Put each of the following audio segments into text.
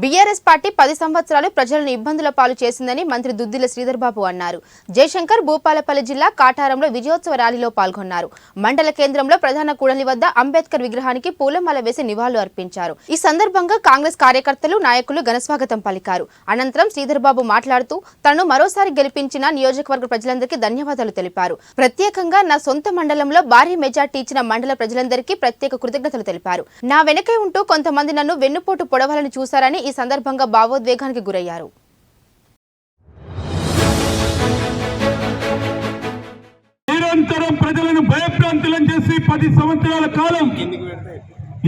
BRS party పది సంవత్సరాలు ప్రజలను ఇబ్బందుల పాలు చేసిందని మంత్రి దుద్దిల శ్రీధర్ బాబు అన్నారు. జయశంకర్ భూపాలపల్లి జిల్లా కాటారంలో విజయోత్సవ ర్యాలీలో పాల్గొన్నారు. మండల కేంద్రంలో ప్రధాన కూడలి వద్ద అంబేద్కర్ విగ్రహానికి పూలమాల వేసి నివాళులు అర్పించారు. ఈ సందర్భంగా కాంగ్రెస్ కార్యకర్తలు నాయకులు ఘనస్వాగతం పలికారు. అనంతరం శ్రీధర్బాబు మాట్లాడుతూ తను మరోసారి గెలిపించిన నియోజకవర్గ ప్రజలందరికీ ధన్యవాదాలు తెలిపారు. ప్రత్యేకంగా నా సొంత మండలంలో భారీ మెజార్టీ ఇచ్చిన మండల ప్రజలందరికీ ప్రత్యేక కృతజ్ఞతలు తెలిపారు. నా వెనకే ఉంటూ కొంతమంది నన్ను వెన్నుపోటు పొడవాలని చూశారని ఈ సందర్భంగా భావోద్వేగానికి గురయ్యారు. నిరంతరం ప్రజలను భయభ్రాంతులను చేసి పది సంవత్సరాల కాలం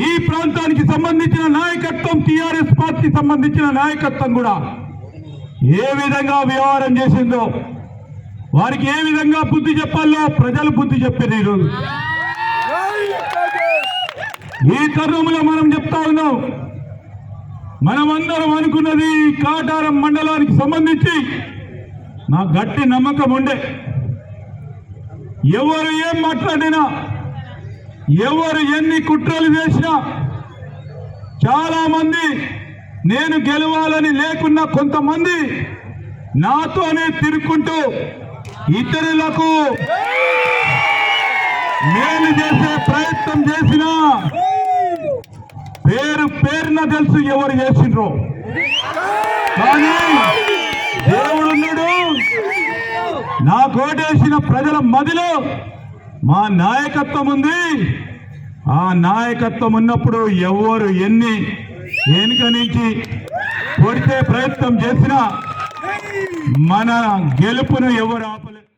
ఈ ప్రాంతానికి సంబంధించిన నాయకత్వం టిఆర్ఎస్ పార్టీ సంబంధించిన నాయకత్వం కూడా ఏ విధంగా వ్యవహారం చేసిందో వారికి ఏ విధంగా బుద్ధి చెప్పాలో ప్రజలు బుద్ధి చెప్పారు ఈరోజు ఈ తరుణంలో మనం చెప్తా ఉన్నాం మనమందరం అనుకున్నది కాటారం మండలానికి సంబంధించి నా గట్టి నమ్మకం ఉండే. ఎవరు ఏం మాట్లాడినా ఎవరు ఎన్ని కుట్రలు చేసినా చాలామంది నేను గెలవాలని లేకున్నా కొంతమంది నాతోనే తిరుక్కుంటూ ఇతరులకు మేలు చేసే ప్రయత్నం చేసినా పేరు పేరున తెలుసు ఎవరు చేసిండ్రో. కానీ దేవుడున్నాడు నా కోటేసిన ప్రజల మదిలో మా నాయకత్వం ఉంది. ఆ నాయకత్వం ఉన్నప్పుడు ఎవరు ఎన్ని వెనుక నుంచి కొడితే ప్రయత్నం చేసినా మన గెలుపును ఎవరు ఆపలేదు